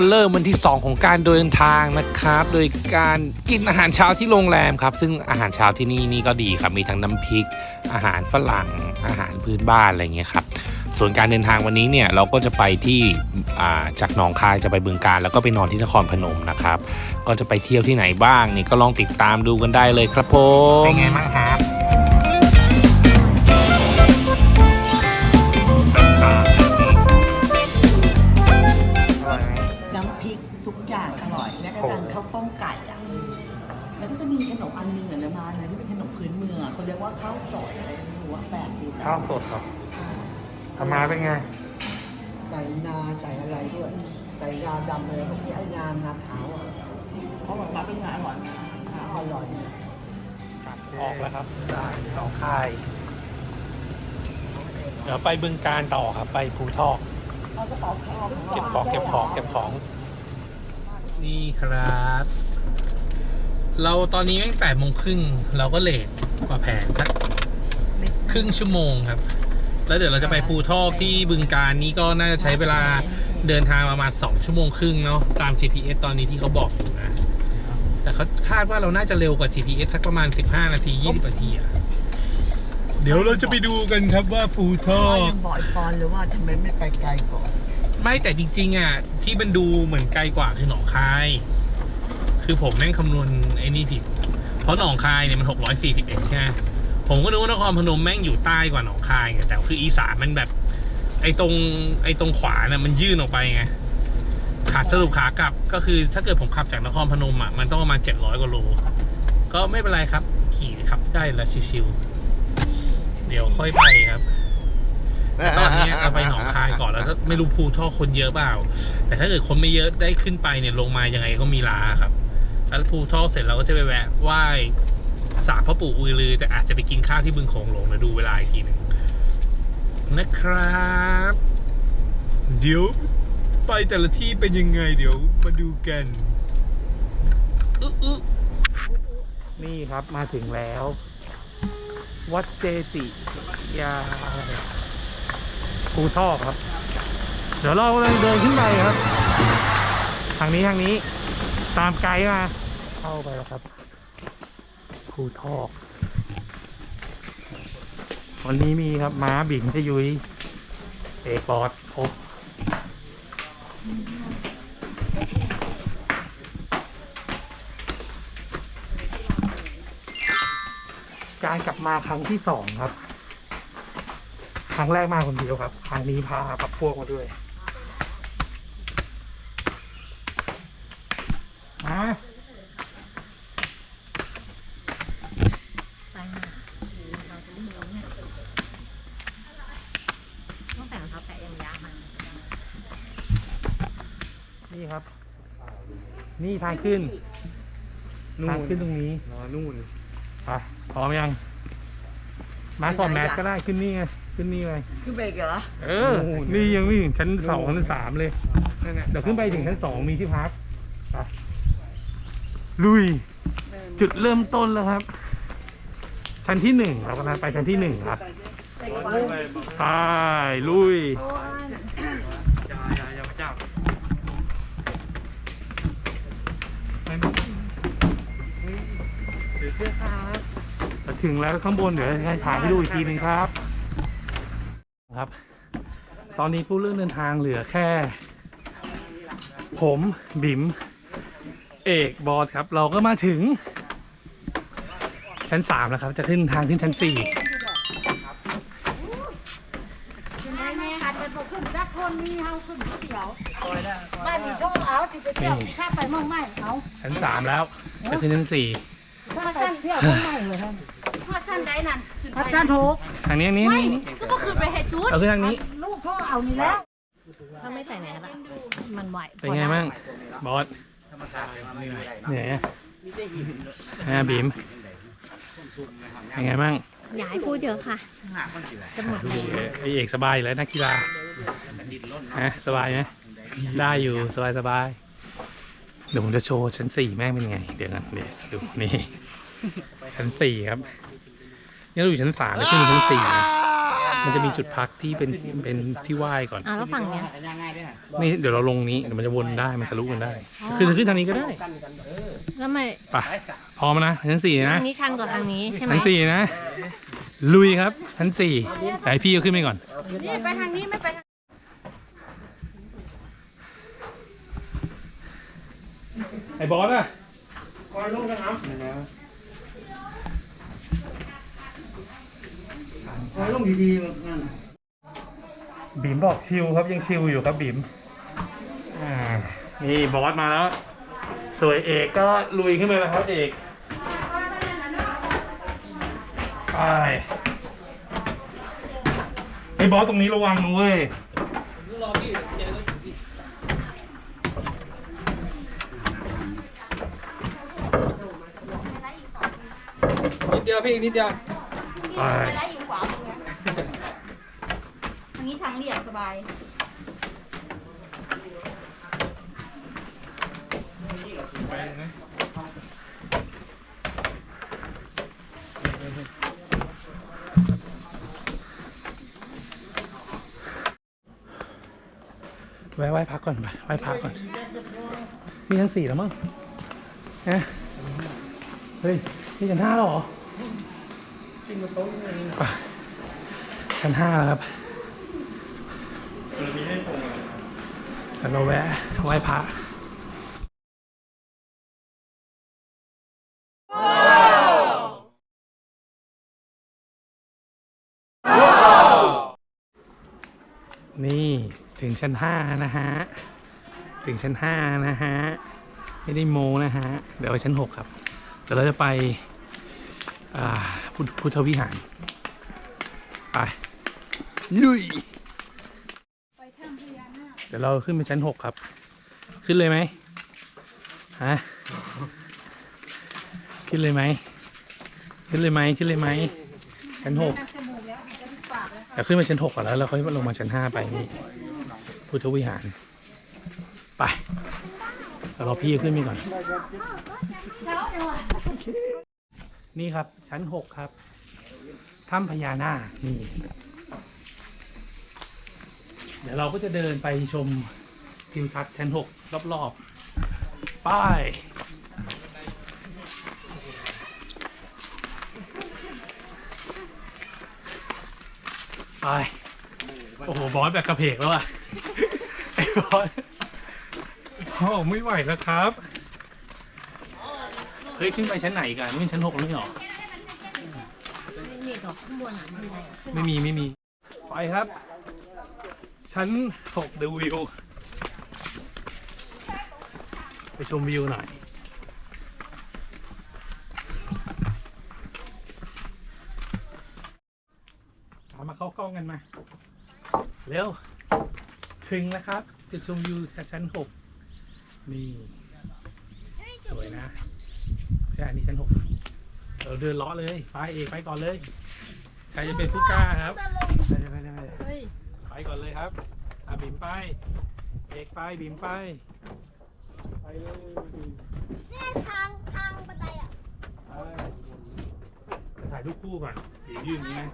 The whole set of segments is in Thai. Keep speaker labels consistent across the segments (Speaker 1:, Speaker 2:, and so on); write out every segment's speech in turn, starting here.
Speaker 1: ก็เริ่มวันที่ 2 ของการเดินทางนะครับ โดยการกินอาหารเช้าที่โรงแรมครับ ซึ่งอาหารเช้าที่นี่นี่ก็ดีครับ มีทั้งน้ำพริก อาหารฝรั่ง อาหารพื้นบ้านอะไรเงี้ยครับ ส่วนการเดินทางวันนี้เนี่ยเราก็จะไปที่อ่าจากหนองคายจะไปบึงการ แล้วก็ไปนอนที่นครพนมนะครับ ก็จะไปเที่ยวที่ไหนบ้างนี่ก็ลองติดตามดูกันได้เลยครับผม เป็นไงบ้างครับ
Speaker 2: มีขนมอันหนึงเหมือนมาเลยที่เป็นขนมพื้นเมืองอะเขาเรียกว่าข้าวสดอะไรไม่รู้ว่าแปลกดีแต่
Speaker 1: ข้าวสดครับทำมาเป็นไง
Speaker 3: ใส่นาใส่อะไรด้วย ใส่งาดำเลยพวกนี้ไอ้งางาขาวอะ
Speaker 2: เขาบอกว่าเป็นงานอร่อยนะ
Speaker 3: อร่อย
Speaker 1: ออกแล้วครับ ได้หนองคายเดี๋ยวไปบึงการต่อครับ ไปภูทอก
Speaker 2: เอากระเป๋าข้าว
Speaker 1: เก็บของเก็บของเก็บของ นี่ครับ เราตอนนี้แม่งแปดโมงครึ่งเราก็เลทกว่าแผนสักครึ่งชั่วโมงครับ แล้วเดี๋ยวเราจะไปภูทอกที่บึงการนี้ก็น่าจะใช้เวลาเดินทางประมาณสองชั่วโมงครึ่งเนาะตาม GPS ตอนนี้ที่เขาบอกอยู่นะแต่เขาคาดว่าเราน่าจะเร็วกว่า GPS สักประมาณ 15 นาที 20 นาทีอะเดี๋ยวเราจะไปดูกันครับว่าภูทอ
Speaker 3: ว่ากยังบอกไอ้ปอนเลยว่าทำไมไม่ไปไกลก่อน
Speaker 1: ไม่แต่จริงๆอะที่มันดูเหมือนไกลกว่าคือหนองคาย คือผมแม่งคำนวณไอ้นี่ผิด เพราะหนองคายเนี่ยมัน641ใช่ไหมผมก็นึกว่านครพนมแม่งอยู่ใต้กว่าหนองคายไงแต่คืออีสานมันแบบ ไอ้ตรงไอ้ตรงขวาน่ะมันยื่นออกไปไงขาดสรุปขากลับก็คือถ้าเกิดผมขับจากนครพนมอะมันต้องประมาณ700กว่าโล ก็ไม่เป็นไรครับ ขี่ขับได้แล้วชิวๆเดี๋ยวค่อยไปครับแต่ตอนนี้เราไปหนองคายก่อนแล้วก็ไม่รู้ภูท่อคนเยอะเปล่า แต่ถ้าเกิดคนไม่เยอะได้ขึ้นไปเนี่ยลงมายังไงก็มีลาครับ แล้วภูท่อเสร็จเราก็จะไปแวะไหว้ศาลพ่อปู่อือลือ แต่อาจจะไปกินข้าวที่บึงโขงหลงนะดูเวลาอีกทีหนึ่งนะครับ เดี๋ยวไปแต่ละที่เป็นยังไงเดี๋ยวมาดูกันอึ๊อึ๊นี่ครับมาถึงแล้ว วัดเจติยาภูทอกครับ เดี๋ยวเรากำลังเดินขึ้นไปครับ ทางนี้ทางนี้ ตามไกด์มา เข้าไปแล้วครับภูทอก วันนี้มีครับ ม้าบิ่งจะยุย เอกบอดครบการกลับมาครั้งที่สองครับ ครั้งแรกมาคนเดียวครับ ครั้งนี้พาพักพวกมาด้วย มา
Speaker 4: ต้องแต่งรองเท้าแตะยังยากมัน
Speaker 1: นี่ ครับ นี่ทางขึ้นทางขึ้นตรงนี้
Speaker 5: รอนู่น
Speaker 1: ไปพร้อมยัง มาสอนแมสก็ได้ขึ้นนี่ไงขึ้นนี่ไง
Speaker 3: ขึ้นไปอีกเหรอ
Speaker 1: เออ นี่ยังไม่ถึงชั้นสองชั้นสามเลย
Speaker 5: นั่นแหละ
Speaker 1: เดี๋ยวขึ้นไปถึงชั้นสองมีที่พักไปลุย จุดเริ่มต้นแล้วครับ ชั้นที่หนึ่งเรากำลังไปชั้นที่หนึ่งครับไปลุย
Speaker 5: อย่าอย่าอย่ามาจับ
Speaker 1: เดี๋ยวเชื่อครับจะถึงแล้วข้างบนเดี๋ยวให้ถ่ายให้ดูอีกทีหนึ่งครับ ครับ ตอนนี้ผู้เรื่องเดินทางเหลือแค่ ผมบิ๋มเอกบอสครับ เราก็มาถึง ชั้นสามแล้วครับ จะขึ้นทางขึ้นชั้นสี่
Speaker 4: แม่แม่หันไปบอกขึ้นจักคนมีเฮาขึ้นผู้เดียวบ้านนี้โทษเอาสิไปเที่ยวข้าไปเมืองใหม่เอา
Speaker 1: ชั้นสามแล้ว จะขึ้นชั้นสี่
Speaker 4: ถ้าท่าน เที่ยวเมืองใหม่เลยถ้าท่านใดนั่นถ้าท่านถูก
Speaker 1: ทางนี้นี่
Speaker 4: ไม่
Speaker 1: นี่
Speaker 4: ก็บ่ขึ้นไปให้ชุด
Speaker 1: เราขึ้นทางนี้
Speaker 4: ลูกพ่อเอานี่แล้วถ้าไม่ใส่แหนบอะมันไหว
Speaker 1: เป็นไงบ้างบอสเหนื่อยอะอ่าบีมเป็นไงบ้าง
Speaker 4: อย่าให้พูดเยอะค่ะจะหมดแรง
Speaker 1: เอ่อไอเอกสบายอยู่แล้วนักกีฬาฮะสบายไหมได้อยู่สบายสบายเดี๋ยวผมจะโชว์ชั้นสี่แม่งเป็นไง เดี๋ยวกันเดี๋ยวดูนี่ ชั้นสี่ครับนี่เราอยู่ชั้นสามแล้วขึ้นชั้นสี่นะมันจะมีจุดพักที่เป็นเป็นที่ไหว้ก่อน
Speaker 6: อะแล้วฝั่งเนี้ย
Speaker 1: นี่เดี๋ยวเราลงนี้เดี๋ยวมันจะวนได้มันทะลุกันได้คือขึ้นทางนี้ก็ได้
Speaker 6: แล้วไม่
Speaker 1: ไปพร้อมนะชั้นสี่นะ
Speaker 6: ทางนี้ชันกว่าทางนี้ใช่ไหม
Speaker 1: ชั้นสี่นะ ลุยครับชั้นสี่แต่ให้พี่ก็ขึ้นไปก่อน
Speaker 6: นี่ไปทางนี้ไม่ไปทาง
Speaker 1: ไอ้บอสอะ
Speaker 5: คอยลงนะครับ คอยลงดีๆแบบนั้น
Speaker 1: บีมบอกชิลครับยังชิลอยู่ครับบีมอ่านี่บอสมาแล้ว สวยเอกก็ลุยขึ้นไปแล้วครับเอกไปไอ้บอสตรงนี้ระวังนะเว้ย
Speaker 5: นิดเดียวพี่นิดเดียว
Speaker 1: ไป
Speaker 6: ได้อยู่ขวามือ ทางนี้ทางเรียบสบาย
Speaker 1: แวะไหว้พักก่อนไปไหว้พักก่อน มีชั้นสี่แล้วมั้งฮะเฮ้ยนี่ชั้นห้าแล้วเหรอไปชั้นห้าแล้วครับ เดี๋ยวเราแวะไหว้พระนี่ถึงชั้นห้านะฮะ ถึงชั้นห้านะฮะ ไม่ได้โมนะฮะ เดี๋ยวไปชั้นหกครับ เดี๋ยวเราจะไปพุทธพุทธวิหาร ไปลุย เดี๋ยวเราขึ้นไปชั้นหกครับ ขึ้นเลยไหมฮะขึ้นเลยไหมขึ้นเลยไหมขึ้นเลยไหมชั้นหกเดี๋ยวขึ้นไปชั้นหกก่อนแล้วเราค่อยลงมาชั้นห้าไปนี่พุทธวิหาร ไปเดี๋ยวรอพี่ขึ้นไปก่อน นี่ครับชั้นหกครับถ้ำพญานาคนี่ เดี๋ยวเราก็จะเดินไปชมทิวทัศน์ชั้นหกรอบๆ ป้ายไปโอ้โห บอสแบบกระเพกแล้วอะ ไอ้บอสโอ้ไม่ไหวแล้วครับ เฮ้ย ขึ้นไปชั้นไหนกันนี่เป็นชั้นหกแล้วไม่ใช่หรอ
Speaker 6: นี่กับข้างบนอะมันอะไร
Speaker 1: ไม่มี ไม่มี ไปครับ ชั้นหกดูวิว ไปชมวิวหน่อยเอามาเข้ากล้องกันมา เร็ว ถึงแล้วครับ จุดชมวิวชั้นหกนี่ สวยนะ ใช่อันนี้ชั้นหกเราเดินลาะเลย ไปเอกไปก่อนเลย ใครจะเป็นผู้กล้าครับไปเลยไปเลย ก่อนเลยครับอะบิมไป เอกไปบิมไป ไปเลย
Speaker 4: เนี่ยทางทางบันไดอะ
Speaker 1: ไปถ่ายรูปคู่ก่อนถือยืนอย่างนี้นะ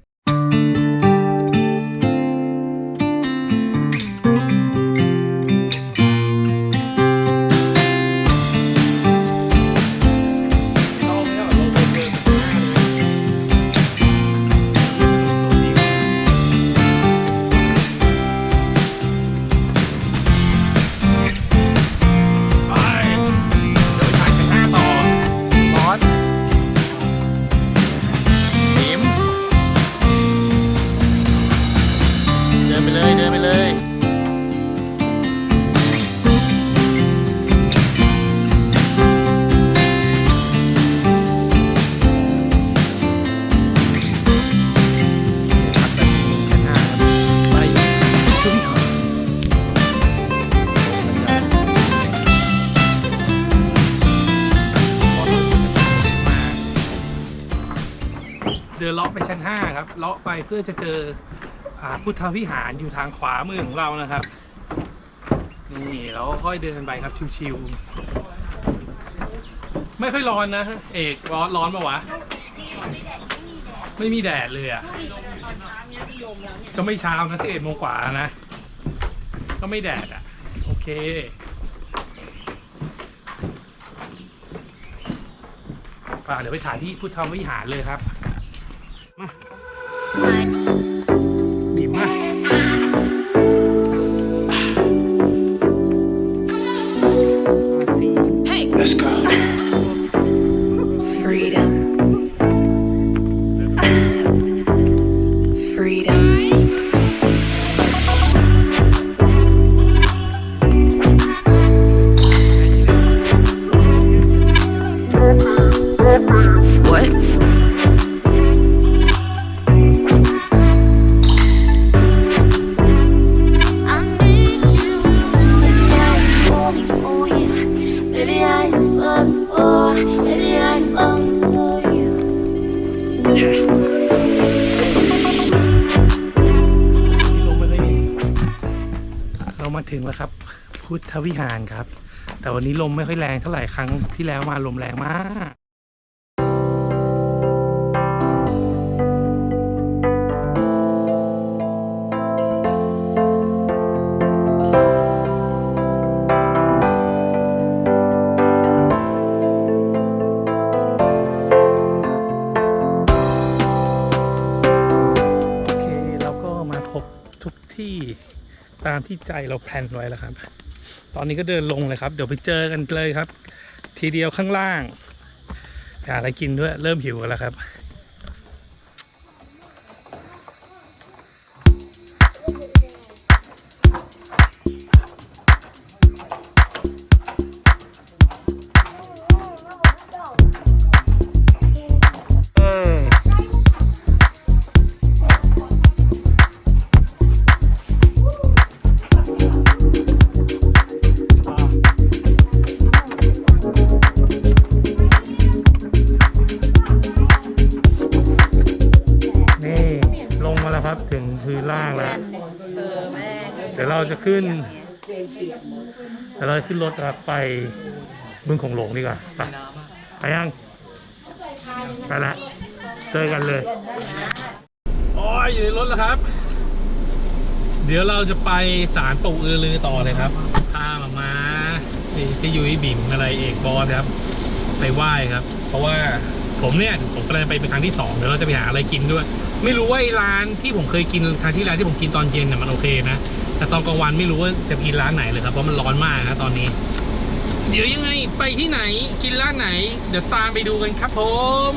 Speaker 1: เร ดินเลาะไปชั้น 5 ครับ เลาะไปเพื่อจะเจออพุทธวิหารอยู่ทางขวามือของเรานะครับ นี่เราก็ค่อยเดินไปครับชิวๆไม่ค่อยร้อนนะ เอกร้อนร้อนปะวะ ไม่มีแดดเลยอะก็ไม่เช้านะสิเอ็ดโมงกว่านะ ก็ไม่แดดอะ โอเคป่าเดี๋ยวไปถ่ายที่พุทธวิหารเลยครับ ม เรามาถึงแล้วครับ พุทธวิหารครับ แต่วันนี้ลมไม่ค่อยแรงเท่าไหร่ครั้งที่แล้วมาลมแรงมาก ตามที่ใจเราแพลนไว้แล้วครับ ตอนนี้ก็เดินลงเลยครับ เดี๋ยวไปเจอกันเลยครับ ทีเดียวข้างล่างหาอะไรกินด้วยเริ่มหิวแล้วครับ ถึงพื้นล่างแล้ว
Speaker 2: เออแม่
Speaker 1: เดี๋ยวเราจะขึ้น เดี๋ยวเราจะขึ้นรถครับไปบึงโของหลงดีกว่า ไปไปยังไปละเจอกันเลยโอ้ยอยู่ในรถแล้วครับ เดี๋ยวเราจะไปศาลปู่อือลือต่อเลยครับพามามานี่เจะยุ้ยบิ่มอะไรเอกบอสครับ ไปไหว้ครับ เพราะว่า ผมเนี่ยผมกำลังไปเป็นครั้งที่สองเดี๋ยวเราจะไปหาอะไรกินด้วย ไม่รู้ว่าร้านที่ผมเคยกินครั้งที่แล้วที่ผมกินตอนเย็นเนี่ยมันโอเคนะแต่ตอนกลางวันไม่รู้ว่าจะกินร้านไหนเลยครับเพราะมันร้อนมากนะตอนนี้ เดี๋ยวยังไงไปที่ไหนกินร้านไหน เดี๋ยวตามไปดูกันครับผม